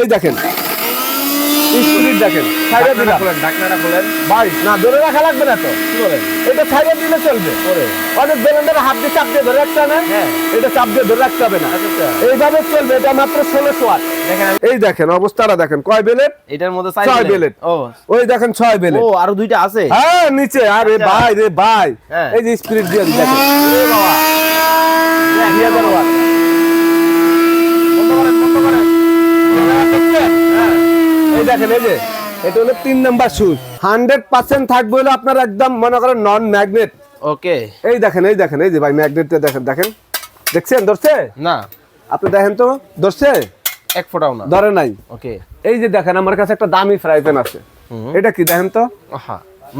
এই দেখেন। স্পিড দেখেন সাইডে দিলাম। ঢাকনাটা খোলেন ভাই না ধরে রাখা লাগবে না তো। কি বলেন? এটা সাইডে দিলে চলবে। অনেক বেলেন্ডারে হাত দিয়ে চাপ দিয়ে ধরে রাখতে হবে। এটা চাপ দিয়ে ধরে রাখতে হবে না। এইভাবে চলবে এটা মাত্র ষোলোশো ওয়াট এই দেখেন অবস্থাটা দেখেন কয় বেলেট? এটার মধ্যে ছয় বেলেট। ও। ওই দেখেন ছয় বেলেট। ও আরও দুইটা আছে? হ্যাঁ নিচে আরে আচ্ছা। ভাই রে ভাই। হ্যাঁ। এই যে স্পিরিট দিয়ে বাবা। এই দেখেন এই যে এটা হলো তিন নাম্বার সুজ হান্ড্রেড পার্সেন্ট থাকবে হলো আপনার একদম মনে করেন নন ম্যাগনেট ওকে এই দেখেন এই দেখেন এই যে ভাই ম্যাগনেটটা দেখেন দেখেন। দেখছেন ধরছে? না। আপনি দেখেন তো ধরছে? এক ফোটাও না। ধরে নাই। ওকে এই যে দেখেন আমার কাছে একটা দামি ফ্রাই প্যান আছে। এটা কি দেখেন তো?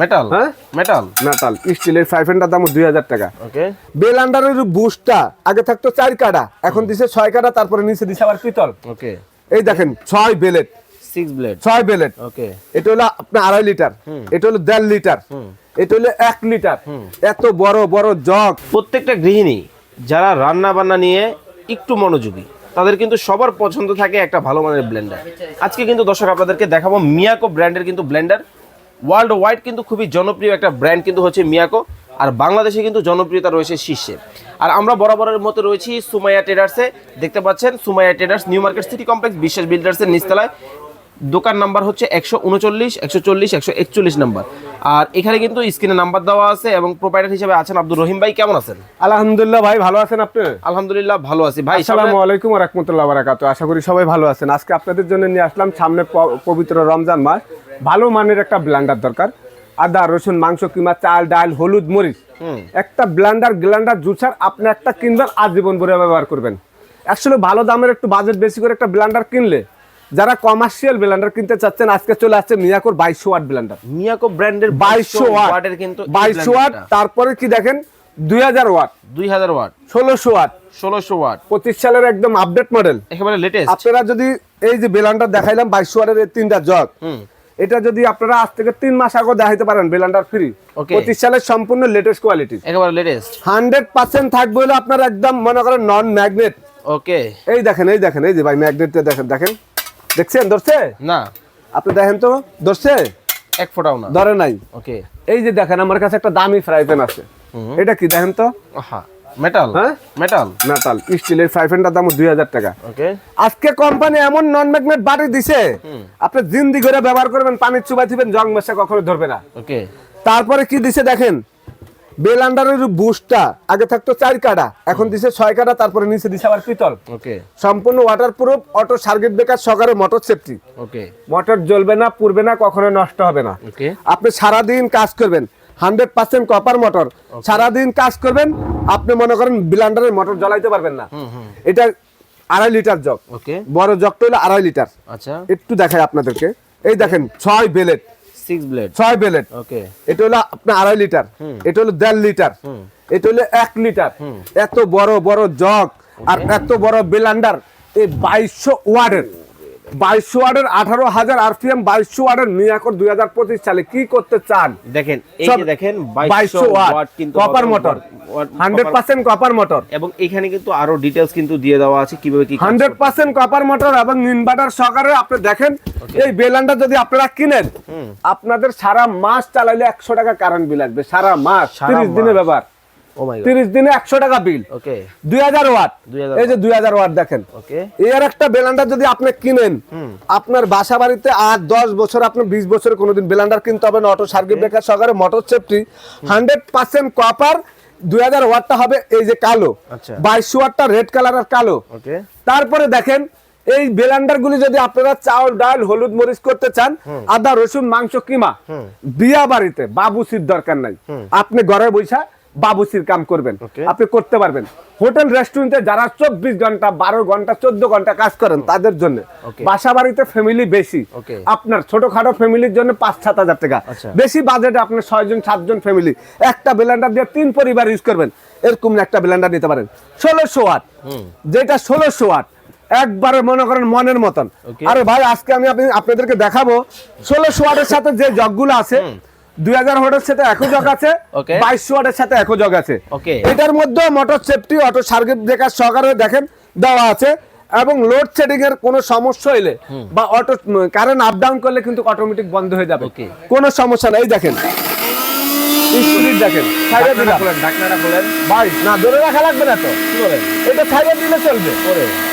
মেটাল হ্যাঁ? মেটাল মেটাল স্টিলের ফ্রাই প্যানটার দাম দুই হাজার টাকা। ওকে বেল আন্ডারের বুশটা আগে থাকতো চার কাটা এখন দিছে ছয় কাটা তারপরে নিচে দিছে আবার পিতল। ওকে এই দেখেন ছয় বেলেট সিক্স ব্লেড ছয় বেলেট ওকে এটা হলো আপনার আড়াই লিটার। এটা হলো দেড় লিটার। এটা হলো এক লিটার। এত বড় বড় জগ। প্রত্যেকটা গৃহিণী যারা রান্না বান্না নিয়ে একটু মনোযোগী তাদের কিন্তু সবার পছন্দ থাকে একটা ভালো মানের ব্লেন্ডার আজকে কিন্তু দর্শক আপনাদেরকে দেখাবো মিয়াকো ব্র্যান্ডের কিন্তু ব্লেন্ডার ওয়ার্ল্ড ওয়াইড কিন্তু খুবই জনপ্রিয় একটা ব্র্যান্ড কিন্তু হচ্ছে মিয়াকো। আর বাংলাদেশে কিন্তু জনপ্রিয়তা রয়েছে শীর্ষে। আর আমরা বরাবরের মতো রয়েছি সুমাইয়া ট্রেডার্সে দেখতে পাচ্ছেন Sumaiya Traders New Market City Complex Biswas বিল্ডার্সের নিচতলায়। দোকান নাম্বার হচ্ছে একশো উনচল্লিশ একশো চল্লিশ একশো একচল্লিশ নাম্বার। আর এখানে কিন্তু স্ক্রিনে নাম্বার দেওয়া আছে এবং প্রোপাইটার হিসেবে আছেন আব্দুর রহিম ভাই কেমন আছেন? আলহামদুলিল্লাহ ভাই ভালো আছেন আপনি? আলহামদুলিল্লাহ ভালো আছি। ভাই আসসালামু আলাইকুম রহমতুল্লাহ বারাকাতু আশা করি সবাই ভালো আছেন। আজকে আপনাদের জন্য নিয়ে আসলাম সামনে পবিত্র রমজান মাস। ভালো মানের একটা ব্লান্ডার দরকার। আদা রসুন মাংস কিমা চাল ডাল হলুদ মরিচ। একটা ব্লান্ডার গ্লান্ডার জুসার আপনি একটা কিনবেন আজীবন ভরে ব্যবহার করবেন। আসলে ভালো দামের একটু বাজেট বেশি করে একটা ব্লান্ডার কিনলে যারা কমার্শিয়াল ব্লান্ডার কিনতে চাচ্ছেন আজকে চলে আসছে মিয়াকোর বাইশো ওয়াট ব্লান্ডার মিয়াকো ব্র্যান্ডের বাইশো ওয়াট ওয়াটের কিন্তু বাইশশো ওয়াট তারপরে কি দেখেন? দুই হাজার ওয়াট। দুই হাজার ওয়াট। ষোলোশো ওয়াট ষোলোশো ওয়াট। পঁচিশ সালের একদম আপডেট মডেল একেবারে লেটেস্ট আপনারা যদি এই যে বেলান্ডার দেখাইলাম বাইশো ওয়াটের তিনটা জগ এটা যদি আপনারা আজ থেকে তিন মাস আগে দেখাইতে পারেন বেলান্ডার ফ্রি পঁচিশ সালের সম্পূর্ণ লেটেস্ট কোয়ালিটি একেবারে লেটেস্ট হান্ড্রেড পার্সেন্ট থাকবে হলে আপনার একদম মনে করেন নন ম্যাগনেট ওকে এই দেখেন এই দেখেন এই যে ভাই ম্যাগনেটটা দেখেন দেখেন। দেখছেন ধরছে? না। আপনি দেখেন তো ধরছে? এক ফোটাও না। ধরে নাই। ওকে এই যে দেখেন আমার কাছে একটা দামি ফ্রাই প্যান আছে। এটা কি দেখেন তো? আহা। মেটাল হ্যাঁ? মেটাল মেটাল স্টিলের ফ্রাই প্যানটার দাম দুই হাজার টাকা। ওকে আজকে কোম্পানি এমন নন ম্যাগনেট বাড়ি দিছে আপনি জিন্দি করে ব্যবহার করবেন পানির চুবাই দিবেন জং মেশা কখনো ধরবে না। ওকে তারপরে কি দিছে দেখেন? বেল আন্ডারের বুশটা আগে থাকতো চার কাটা এখন দিছে ছয় কাটা তারপরে নিচে দিছে আবার পিতল। ওকে সম্পূর্ণ waterproof auto circuit breaker সকালে মোটর সেফটি ওকে মোটর জ্বলবে না পুড়বে না কখনো নষ্ট হবে না। ওকে আপনি সারাদিন কাজ করবেন হান্ড্রেড পার্সেন্ট কপার মোটর সারাদিন কাজ করবেন আপনি মনে করেন ব্লান্ডারের মোটর জ্বলাইতে পারবেন না। এটা আড়াই লিটার জগ। ওকে। বড় জগটা হলো আড়াই লিটার। আচ্ছা। একটু দেখাই আপনাদেরকে। এই দেখেন ছয় বেলেট। সিক্স ব্লেড ছয় বেলেট। ওকে। এটা হলো আপনার আড়াই লিটার। এটা হলো দেড় লিটার। এটা হলো এক লিটার। এত বড় বড় জগ। আর এত বড় বেলান্ডার এই বাইশশো ওয়ার্ডের বাইশশো ওয়ার্ডের আঠারো হাজার আরপিএম বাইশশো ওয়ার্ডের দুই হাজার পঁচিশ সালে কি করতে চান? দেখেন এই দেখেন বাইশশো কিন্তু copper motor hundred percent copper motor এবং এখানে কিন্তু আরও ডিটেলস কিন্তু দিয়ে দেওয়া আছে কীভাবে কি হান্ড্রেড পার্সেন্ট কপার মোটর এবং ইনভার্টার সহকারে আপনি দেখেন এই বেলানটা যদি আপনারা কিনেন আপনাদের সারা মাস চালাইলে একশো টাকা কারেন্ট বিল আসবে সারা মাস তিরিশ দিনের ব্যাপার আপনার বাসা বাড়িতে আট দশ বছর আপনি বিশ বছর কোনদিন বেলান্ডার কিনতে হবে অটো সার্কিট ব্রেকার সহকারে মোটর সেফটি 100% কপার 2000 ওয়াটটা হবে এই যে কালো। বাইশ ওয়ারটা রেড কালার আর কালো। তারপরে দেখেন এই বেলান্ডার গুলি যদি আপনারা চাউল ডাল হলুদ মরিচ করতে চান আদা রসুন মাংস কিমা বিয়া বাড়িতে বাবুসির দরকার নাই। আপনি ঘরে বৈশা বাবুসির কাম করবেন। আপনি করতে পারবেন। হোটেল রেস্টুরেন্টে যারা চব্বিশ ঘণ্টা বারো ঘণ্টা চোদ্দ ঘণ্টা কাজ করেন তাদের জন্য। বাসা বাড়িতে ফ্যামিলি বেশি। আপনার ছোটখাটো ফ্যামিলির জন্য পাঁচ সাত হাজার টাকা। আচ্ছা। বেশি বাজেটে আপনার ছয়জন সাতজন ফ্যামিলি একটা ব্লেন্ডার দিয়ে তিন পরিবার ইউজ করবেন। এরকম একটা ব্লেন্ডার নিতে পারেন। ষোলোশো ওয়াট যেটা ষোলোশো ওয়াট একবারে মনে করেন মনের মতন। আরে ভাই আজকে আমি আপনাদেরকে দেখাবো। ষোলোশো ওয়াটের সাথে যে জগগুলো আছে দুই হাজার ওয়াটের সাথে একো জগ আছে Okay. বাইশশো ওয়াটের সাথে একো জগ আছে। এটার মধ্যে motor safety auto circuit breaker সহকারে দেখেন দেওয়া আছে এবং লোড শেডিং এর কোনো সমস্যা হইলে বা অটো কারেন্ট আপ ডাউন করলে কিন্তু অটোমেটিক বন্ধ হয়ে যাবে. কোনো সমস্যা নাই দেখেন। স্পিড দেখেন সাইডে দিলাম। ঢাকনাটা খোলেন ভাই না ধরে রাখা লাগবে না তো। কি বলেন? এটা সাইডে দিলে চলবে।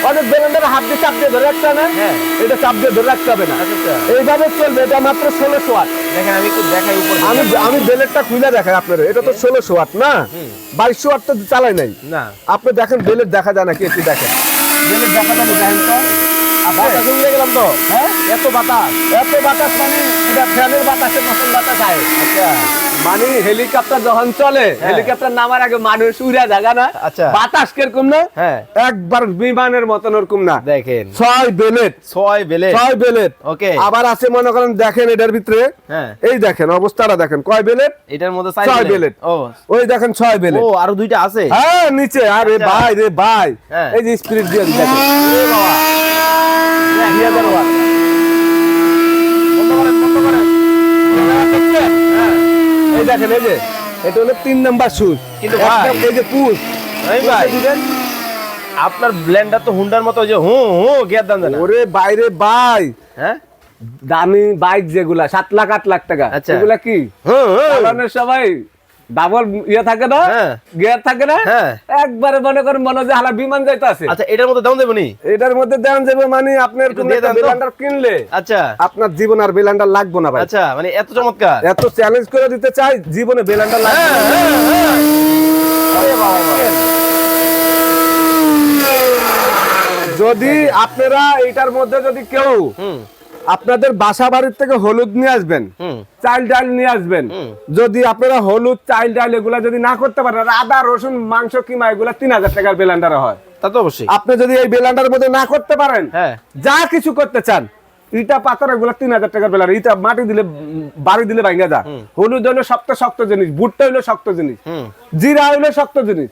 অনেক বেলেন্ডার হাত দিয়ে চাপ দিয়ে ধরে রাখতে হবে। না। এটা চাপ দিয়ে ধরে রাখতে হবে না। আচ্ছা, আচ্ছা। এইভাবে চলবে এটা মাত্র ষোলোশো ওয়াট। দেখেন আমি একটু দেখাই উপর আমি আমি বেলেটটা খুলে দেখাই আপনার। এটা তো ষোলোশো ওয়াট না? বাইশশো ওয়াট তো চালাই নাই। না। আপনি দেখেন বেলেট দেখা যায় নাকি? একটু দেখেন। বেলেট দেখা যায় দেখেন তো। বাতাস উড়ে গেলাম তো? হ্যাঁ? এত বাতাস। এত বাতাস মানে এটা ফ্যানের বাতাসের মতন বাতাস আয়। আচ্ছা। মানে হেলিকপ্টার যখন চলে হেলিকপ্টার নামার আগে মানুষ উড়ে জায়গা না আচ্ছা। বাতাস কীরকম না? হ্যাঁ। একবার বিমানের মতন ওরকম না। দেখেন। ছয় বেলেট। ছয় বেলে ছয় বেলেট। ওকে। আবার আছে মনে করেন দেখেন এটার ভিতরে। হ্যাঁ। এই দেখেন অবস্থাটা দেখেন কয় বেলেট? এটার মধ্যে ছয় বেলেট। ও। ওই দেখেন ছয় বেলেট। ও আরও দুইটা আছে? হ্যাঁ নিচে। আরে আচ্ছা। ভাই রে ভাই। হ্যাঁ। এই যে স্পিরিট দিয়ে দেখেন। বাবা। এই দেখেন এই যে এটা হলো তিন নাম্বার সুজ কিন্তু এই যে পুষ এই ভাই আপনার ব্লেন্ডার তো হুন্ডার মতো যে হু হু গিয়ার দাম দেন ওরে বাইরে বাই হ্যাঁ? দামি বাইক যেগুলা সাত লাখ আট লাখ টাকা। আচ্ছা। এগুলা কি? হুম চালানোর সবাই ডাবল ইয়ে থাকে না? হ্যাঁ। গিয়ার থাকে না? হ্যাঁ। একবারে মনে করেন মনে যে হালা বিমান যাইতে আছে আচ্ছা এটার মধ্যে দাম দেবনি এটার মধ্যে যাবে মানে আপনার। বেলান্ডার কিনলে আচ্ছা। আপনার জীবন আর বেলান্ডার লাগবে না ভাই। আচ্ছা মানে এত চমৎকার। এত চ্যালেঞ্জ করে দিতে চাই জীবনে বেলান্ডার লাগবে হ্যাঁ। যদি আপনারা এটার মধ্যে যদি কেউ আপনাদের বাসা বাড়ির থেকে হলুদ নিয়ে আসবেন চাল ডাল নিয়ে আসবেন। যদি আপনারা হলুদ চাল ডাল এগুলা যদি না করতে পারেন আদা রসুন মাংস কিমা এগুলা তিন হাজার টাকার বেলান্ডার হয়। তা তো অবশ্যই। আপনি যদি এই বেলান্ডার মধ্যে না করতে পারেন হ্যাঁ। যা কিছু করতে চান ইটা পাথর এগুলা তিন হাজার টাকার বেলার ইটা মাটি দিলে বাড়ি দিলে ভাঙ্গা যা হলুদ হলো শক্ত শক্ত জিনিস ভুট্টা হলো শক্ত জিনিস। জিরা হলো শক্ত জিনিস।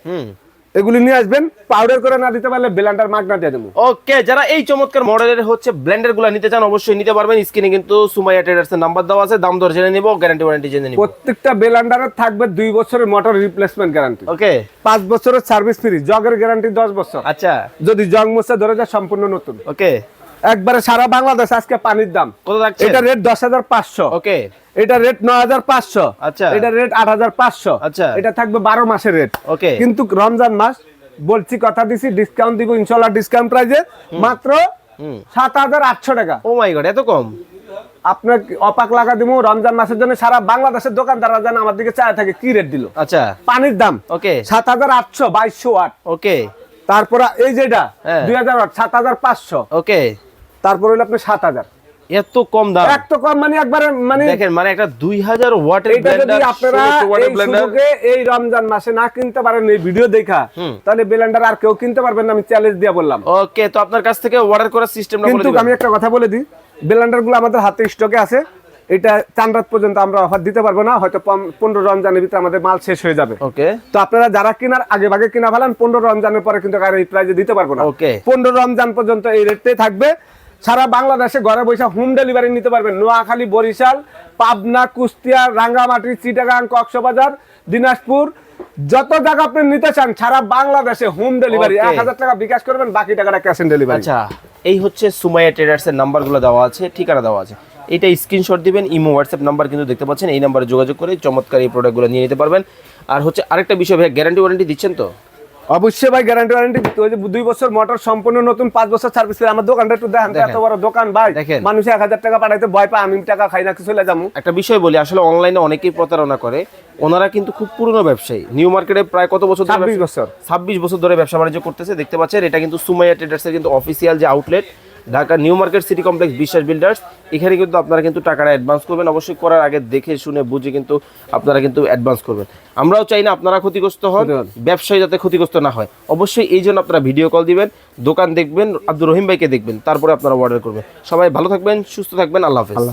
এগুলি নিয়ে আসবেন পাউডার করে না দিতে পারলে বেলান্ডার মাগনা দিয়ে দেবো। ওকে যারা এই চমৎকার মডেলের হচ্ছে ব্লেন্ডারগুলো নিতে চান অবশ্যই নিতে পারবেন। স্ক্রিনে কিন্তু সুমাইয়া ট্রেডার্স এর নাম্বার দেওয়া আছে দাম দর জেনে নিব গ্যারান্টি ওয়ারেন্টি জেনে নিব। প্রত্যেকটা বেলান্ডারের থাকবে দুই বছরের মোটর রিপ্লেসমেন্ট গ্যারান্টি ওকে। পাঁচ বছরের সার্ভিস ফ্রি জগের গ্যারান্টি দশ বছর। আচ্ছা। যদি জং মোছা ধরে যায় সম্পূর্ণ নতুন। ওকে। একবারে সারা বাংলাদেশ আজকে পানির দাম। কত রাখছেন এটা রেট দশ হাজার পাঁচশো। ওকে। এটা রেট নয় হাজার পাঁচশো। আচ্ছা। এটা রেট আট হাজার পাঁচশো। আচ্ছা। এটা থাকবে বারো মাসের রেট ওকে। কিন্তু রমজান মাস বলছি কথা দিছি ডিসকাউন্ট দিব ইনশাল্লাহ ডিসকাউন্ট প্রাইজে মাত্র সাত হাজার আটশো টাকা। ও মাই গড এত কম? আপনার অপাক লাগা দিব রমজান মাসের জন্য সারা বাংলাদেশের দোকানদাররা যেন আমার দিকে চায় থাকে কি রেট দিল? আচ্ছা। পানির দাম ওকে। সাত হাজার আটশো বাইশশো ওয়াট ওকে। তারপরে এই যেটা হ্যাঁ। দুই হাজার ওয়াট সাত হাজার পাঁচশো। ওকে। তারপরে হলো আপনি সাত হাজার। এত কম দাম। এক তো কম মানে একবারে মানে দেখেন মানে একটা দুই হাজার ওয়াটের ব্লেন্ডার আপনারা এই সুযোগে এই রমজান মাসে না কিনতে পারেন এই ভিডিও দেখা তাহলে বেলেন্ডার আর কেউ কিনতে পারবেন না আমি চ্যালেঞ্জ দিয়ে বললাম। ওকে তো আপনার কাছ থেকে অর্ডার করার সিস্টেমটা বলে কিন্তু আমি একটা কথা বলে দিই বেলেন্ডারগুলো আমাদের হাতে স্টকে আছে এটা চান রাত পর্যন্ত আমরা অফার দিতে পারব না হয়তো পনেরো রমজানের ভিতরে আমাদের মাল শেষ হয়ে যাবে। ওকে। তো আপনারা যারা কিনার আগে ভাগে কিনা ফেলান পনেরো রমজানের পরে কিন্তু আর এই প্রাইজে দিতে পারব না। ওকে। পনেরো রমজান পর্যন্ত এই রেটটাই থাকবে সারা বাংলাদেশে ঘরে বসে হোম ডেলিভারি নিতে পারবেন। নোয়াখালী বরিশাল পাবনা কুষ্টিয়া রাঙ্গামাটি চিটাগাং কক্সবাজার দিনাজপুর যত জায়গা আপনি নিতে চান সারা বাংলাদেশে হোম ডেলিভারি এক হাজার টাকা বিকাশ করবেন বাকি টাকাটা ক্যাশ অন ডেলিভারি আচ্ছা এই হচ্ছে সুমাইয়া ট্রেডার্স এর নাম্বারগুলো দেওয়া আছে ঠিকানা দেওয়া আছে। এটা স্ক্রিনশট দিবেন ইমো হোয়াটসঅ্যাপ নাম্বার কিন্তু দেখতে পাচ্ছেন এই নাম্বারে যোগাযোগ করে চমৎকার এই প্রোডাক্টগুলো নিয়ে নিতে পারবেন। আর হচ্ছে আরেকটা বিষয় ভাই গ্যারান্টি ওয়ারেন্টি দিচ্ছেন তো? অবশ্যই ভাই গ্যারান্টি ওয়ারেন্টি ওই যে দুই বছর মোটর সম্পূর্ণ নতুন পাঁচ বছর সার্ভিস আমার দোকানটা একটু দেখেন এত বড় দোকান ভাই। মানুষ এক হাজার টাকা পাঠাইতে ভয় পায় আমি টাকা খাই না কিছু চলে যাব। একটা বিষয় বলি আসলে অনলাইনে অনেকেই প্রতারণা করে। ওনারা কিন্তু খুব পুরনো ব্যবসায়ী। নিউ মার্কেটে প্রায় কত বছর ছাব্বিশ বছর। ছাব্বিশ বছর ধরে ব্যবসা বাণিজ্য করতেছে। দেখতে পাচ্ছেন এটা কিন্তু সুমাইয়া ট্রেডার্সের কিন্তু অফিসিয়াল যে outlet Dhaka New Market City Complex Biswas Builders এখানে কিন্তু আপনারা কিন্তু টাকাটা অ্যাডভান্স করবেন। অবশ্যই করার আগে দেখে শুনে বুঝে কিন্তু আপনারা কিন্তু অ্যাডভান্স করবেন। আমরাও চাই না আপনারা ক্ষতিগ্রস্ত হন ব্যবসায়ী যাতে ক্ষতিগ্রস্ত না হয়। অবশ্যই এই জন্য আপনারা ভিডিও কল দিবেন দোকান দেখবেন আব্দুর রহিম ভাইকে দেখবেন তারপরে আপনারা অর্ডার করবেন। সবাই ভালো থাকবেন সুস্থ থাকবেন আল্লাহ হাফেজ।